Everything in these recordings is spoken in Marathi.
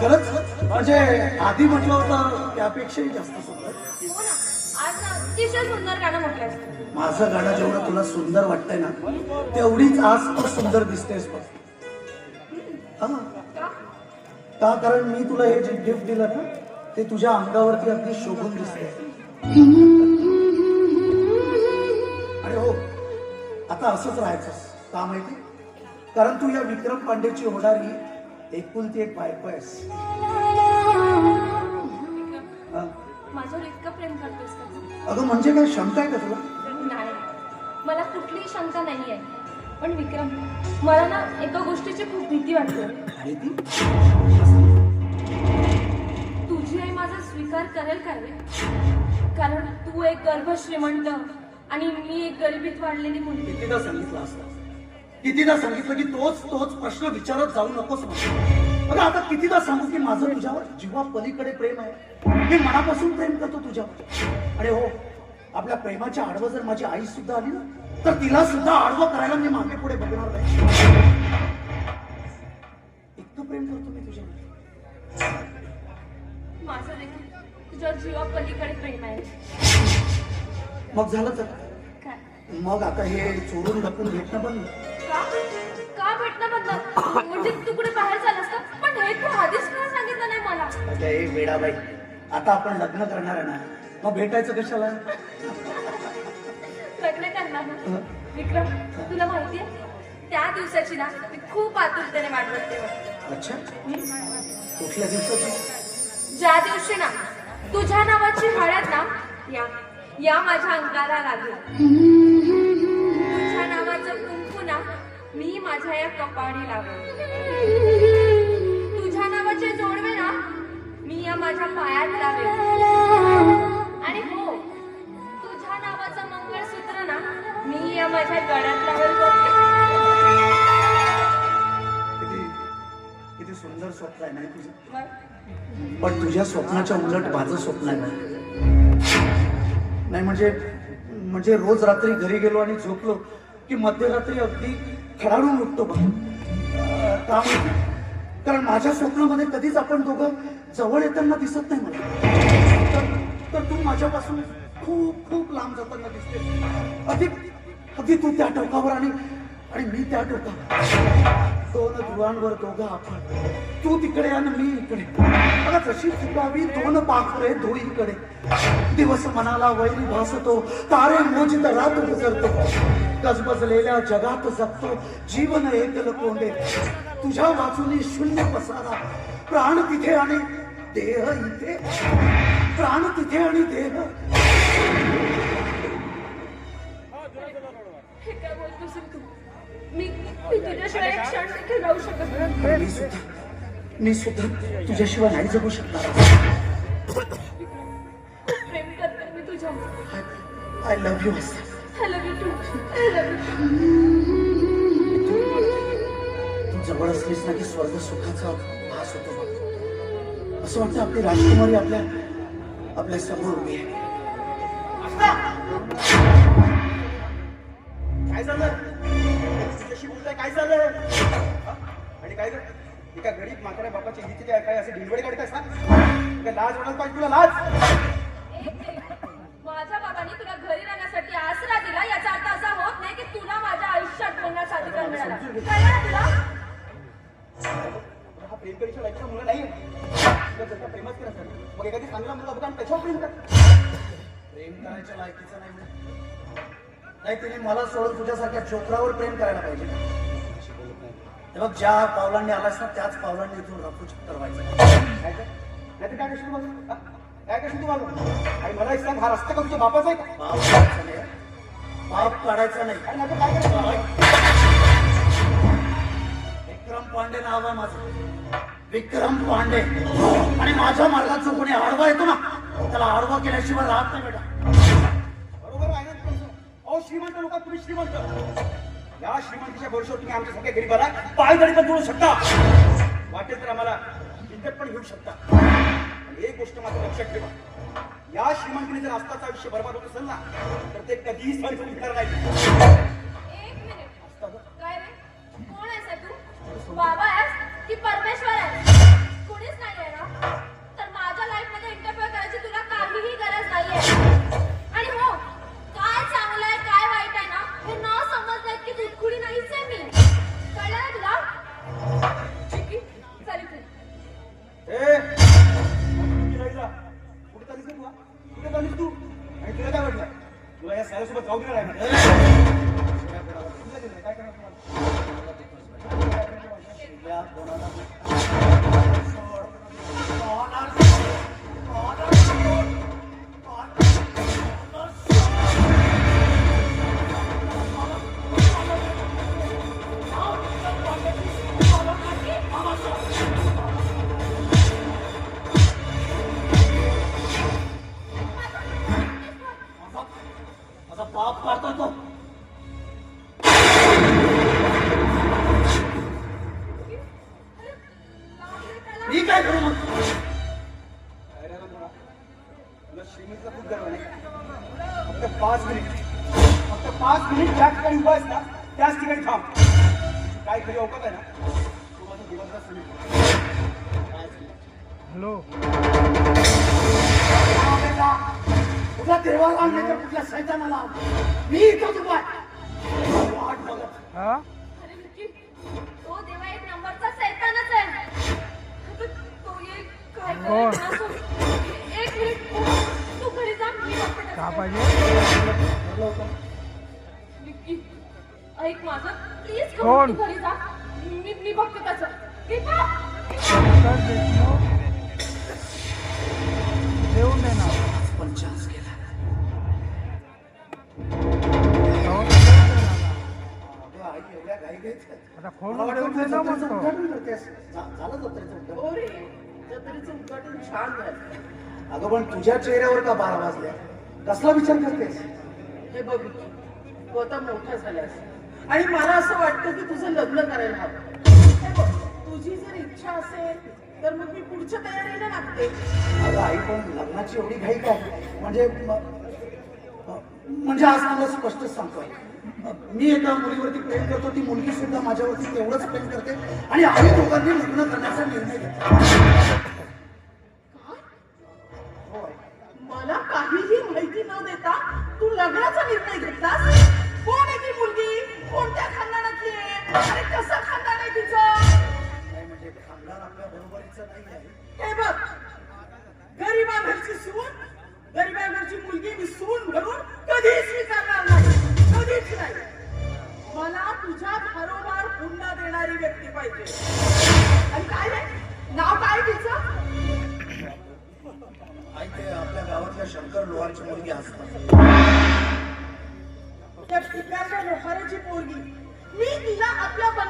खरंच म्हणजे आधी म्हटलं होतं त्यापेक्षाही जास्त सुंदर. अतिशय सुंदर गाणं माझं गाणं जेवढं तुला सुंदर वाटतंय ना तेवढीच आज पण सुंदर दिसतेस बघ हा का? का? कारण मी तुला हे जे गिफ्ट दिलं ना ते तुझ्या अंगावरती अगदी शोभून दिसते आणि हो आता असंच राहायचं. का माहिती? कारण तू या विक्रम पांडेची होणारी एकुलती एक बायको आहेस? अगं म्हणजे काय शंका आहे का तुला? नाही मला कुठलीही शंका नाही आहे. पण विक्रम मला ना एका गोष्टीची खूप भीती वाटते. तुझी आई माझा स्वीकार करेल का रे? कारण तू एक गर्भ श्रीमंत आणि मी एक गरिबीत वाढलेली मुलगी. सांगितलं असतं? कितीदा सांगितलं की तोच तोच प्रश्न विचारत जाऊ नकोस बघा आता कितीदा सांगू की माझं तुझ्यावर जीवा पलीकडे प्रेम आहे मी मनापासून प्रेम करतो तुझ्यावर. आणि हो आपल्या प्रेमाच्या आडवं जर माझी आई सुद्धा आली ना तर तिला सुद्धा आडवं करायला मी मागे पुढे बघणार नाही. इतकं प्रेम करतो मी तुझ्यावर. माझं तुझ्यावर जीवा पलीकडे प्रेम आहे. मग झालं तर? मग आता हे चोरून लपून भेटणं बंद. बंद म्हणजे तू कुठे बाहेर झालास का? पण हे तू आधीच का सांगितलं नाही मला? अच्छा हे वेडाबाई आता आपण लग्न करणार आहे ना मग भेटायचं कशाला? लग्न करणार ना? विक्रम तुला माहितीये त्या दिवसाची ना मी खूप आतुरतेने वाट बघते बघ. अच्छा? कुठल्या दिवसाची? ज्या दिवशी ना तुझ्या नावाची हळद ना या या माझ्या अंगाला लागला. मी माझ्या या कपाळी लावलं तुझ्या नावाचे जोडवे ना मी या माझ्या पायात लावेल आणि हो तुझ्या नावाचं मंगळसूत्र ना मी या माझ्या गळ्यात बघ. किती सुंदर स्वप्न आहे नाही तुझं पण तुझ्या स्वप्नाच्या उलट माझं स्वप्न आहे. नाही म्हणजे म्हणजे रोज रात्री घरी गेलो आणि झोपलो की मध्यरात्री अगदी खडाळून उठतो बघ. अं, कारण माझ्या स्वप्नामध्ये कधीच आपण दोघं जवळ येताना दिसत नाही मला. तर- तर तू माझ्यापासून खूप खूप लांब जाताना दिसते अगदी अगदी तू त्या टोकावर आणि आणि मी त्या टोकावर दोन ध्रुवांवर दोघं आपण. तू तिकडे आणि मी इकडे. बघा जशी चुकावी दोन पाखरे धोईकडे दिवस मनाला वैरी भासतो तारे मोजित रात गुजरतो. गजबजलेल्या जगात जगतो जीवन एकल कोंडे. तुझ्या वाचून शून्य पसारा. प्राण तिथे आणि देह इथे. प्राण तिथे आणि देह. हे काय बोलतोस रे तू? मी मी तुझ्याशिवाय एक क्षण देखील राहू शकत नाही. मी सुद्धा मी सुद्धा तुझ्याशिवाय नाही जगू शकणार. खूप प्रेम करते मी तुझ्यावर I love you I love you too I love you तू जवळ असलीस ना की स्वर्ग सुखाचा भास होतो बघ. असं वाटतं आपली राजकुमारी आपल्या आपल्यासमोर उभी आहे. काय झालं? काय झालं? आणि काय एका गरीब म्हाताऱ्या बापाच्या इथे काय काय असे ढिलवडे काढतायस ना काय लाज वाटत पाहिजे तुला लाज? माझ्या बाबांनी तुला घरी राहण्यासाठी आसरा दिला याचा अर्थ असा होत नाही की तुला माझ्या आयुष्यात बोलण्याचा अधिकार मिळाला. हा प्रेम लायकीचा मुलं नाही तुला जर प्रेमच मग एखादी चांगला मुलगा बघा त्याच्यावर प्रेम कर. प्रेम करायच्या लायकीचं नाही. नाही तिने मला सोडून तुझ्यासारख्या चोकरावर प्रेम करायला पाहिजे. बघ ज्या पावलांनी आलास ना त्याच पावलांनी इथून रफू करवायचं काय कर नाही काय करशील माझं? काय करशील तू माझं आणि मला एक सांग हा रस्ता बापाचा आहे का? पाप काढायचा नाही. पाप काढायचा नाही. आणि आता काय करायचं विक्रम पांडे नाव आहे माझं. विक्रम पांडे. आणि माझ्या मार्गात जो कोणी आडवा येतो ना त्याला आडवा केल्याशिवाय राहत नाही बेटा बरोबर आहे ना तुमचं. अहो श्रीमंत लोक तुम्ही श्रीमंत. या श्रीमंतीच्या भरोशावर तुम्ही आमच्या सगळ्या गरीबाला पायदळी पण जोडू शकता. वाटेल तर आम्हाला इज्जत पण घेऊ शकता. आणि एक गोष्ट मात्र लक्षात ठेवा. या श्रीमंतीने जर आस्ताचं आयुष्य बरबाद होत असेल ना तर ते कधीही सहन करू नाही रे तू, हा? तू आणि तुला काय वाटलं तुला या साऱ्यासोबत जाऊ दिलं नाही काय करणार तुम्हाला? श्रीमंतीचा खूप गर्व नाही फक्त पाच मिनिट फक्त पाच मिनिट ज्या ठिकाणी उभा आहेस ना त्याच ठिकाणी थांब काय खरी आहे ना तू माझा दिवसभर हॅलो. तुझा देवाला कुठल्या सैतानाला? मी इथंच उभा आहे. वाट बघत हा अरे विक्की, तो देवा एक नंबरचा सैतानच आहे तो तो येईल काय कोण? का. पाहिजे कोण? देऊन देणार पण चान्स गेला देऊन देणार. अगं, आई एवढ्या घाईघाईत आता फोन उचलून दे ना जत्रेचं म्हणतो उद्घाटन जत्रेचं छान झालं. अगं पण तुझ्या चेहऱ्यावर का बारा वाजल्या कसला विचार करतेस? हे बघ तू आता मोठा झालास. आणि मला असं वाटतं की तुझं लग्न करायला हवं. बघ तुझी जर इच्छा असेल तर मग मी पुढच्या तयारीला लागते. अगं आई पण लग्नाची एवढी घाई काय? म्हणजे म्हणजे आज तुला स्पष्ट सांगतोय मी एका मुलीवरती प्रेम करतो ती मुलगी सुद्धा माझ्यावरती तेवढंच प्रेम करते. आणि आम्ही दोघांनी लग्न करण्याचा निर्णय घेतला.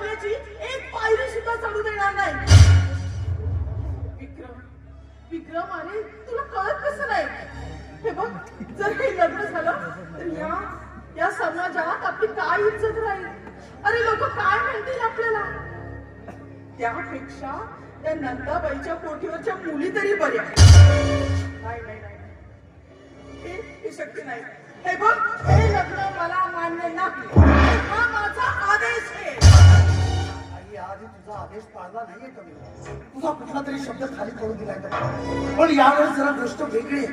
थांबण्याची एक पायरी सुद्धा चढू देणार नाही. विक्रम विक्रम अरे तुला कळत कसं नाही? हे बघ जर हे लग्न झालं तर या या समाजात आपली काय इज्जत राहील? अरे लोक काय म्हणतील आपल्याला? त्यापेक्षा त्या नंदाबाईच्या पोटीवरच्या मुली तरी बऱ्या. नाही नाही नाही शक्य नाही. हे बघ हे लग्न मला मान्य नाही. हा माझा आदेश आहे आधी तुझा आदेश पाळला नाहीये कमी तुझा कुठला तरी शब्द खाली पडून दिलाय का? पण यावेळेस जरा गोष्ट वेगळी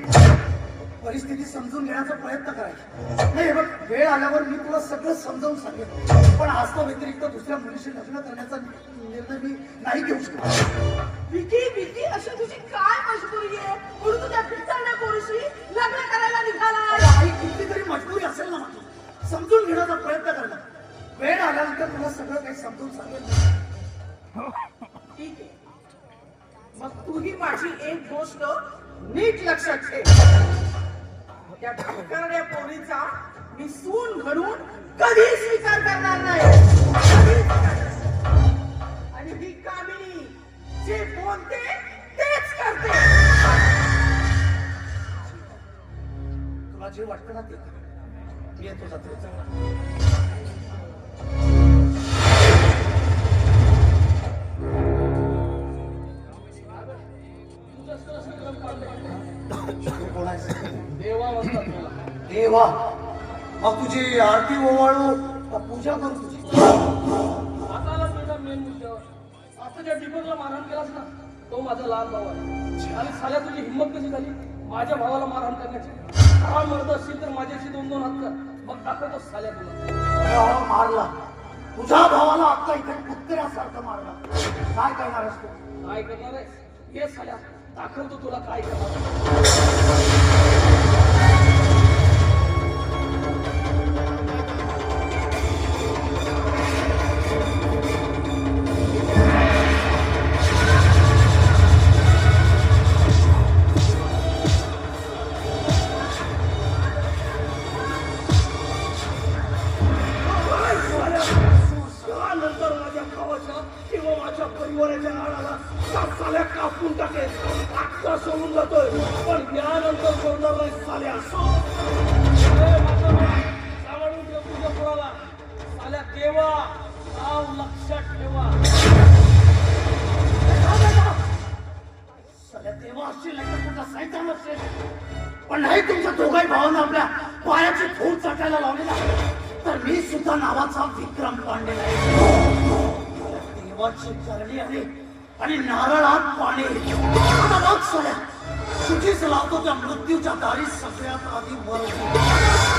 परिस्थिती समजून घेण्याचा प्रयत्न करायचा. नाही बघ वेळ आल्यावर मी तुला सगळं समजावून सांगेन. पण आजच्या व्यतिरिक्त दुसऱ्या मुलीशी लग्न करण्याचा निर्णय मी नाही घेऊ शकत. विकी विकी अशी तुझी काय मजबुरी आहे? म्हणून तुझ्या पिचाळण्या पोरीशी लग्न करायला निघाला आई किती तरी मजबुरी असेल ना समजून घेण्याचा प्रयत्न करणार वेळ आल्यानंतर तुला सगळं काही समजून सांगत ठीक आहे. मग तूही माझी एक गोष्ट नीट लक्षात ठेव. त्या ठाकरड्या पोरीचा मी सून घडून कधी स्वीकार करणार नाही. आणि ही कामिनी जे बोलते तेच करते. तुला जे वाटतं ना ते मी येतो जत्रेचा देवा मग तुझी आरती ओवाळू का पूजा करू तुझी. आता ज्या दीपकला मारहाण केलास ना तो माझा लहान भाऊ आहे. आणि साल्या तुझी हिंमत कशी झाली? माझ्या भावाला मारहाण करण्याची. हा मर्द असशील तर माझ्याशी दोन दोन हात कर. मग दाखवतो साल्या तुला. अरे हा मारला. तुझ्या भावाला आता इथे कुत्र्यासारखं मारला. काय करणार आहेस तू? काय करणार आहेस? ये साल्या दाखवतो तुला काय करणार. माझ्या परिवाराच्या आळाला सात साल्या कापून टाकेल आत्ता सोडून जातोय. पण यानंतर सोडणार नाही साल्या. सांभाळून ठेव तुझ्या पोराला. साल्या देवा नाव लक्षात ठेवा. देवा असशील नाही तर कुठं पण नाही तुमच्या दोघाही भावांना आपल्या पायाची फूट चाटायला लावलेला तर मी सुद्धा नावाचा विक्रम पांडे नाही चरणी आली आहे. आणि नारळात पाणी. आता बघ सगळ्या तुझीच लावतो त्या मृत्यूच्या दारी सगळ्यात आधी वर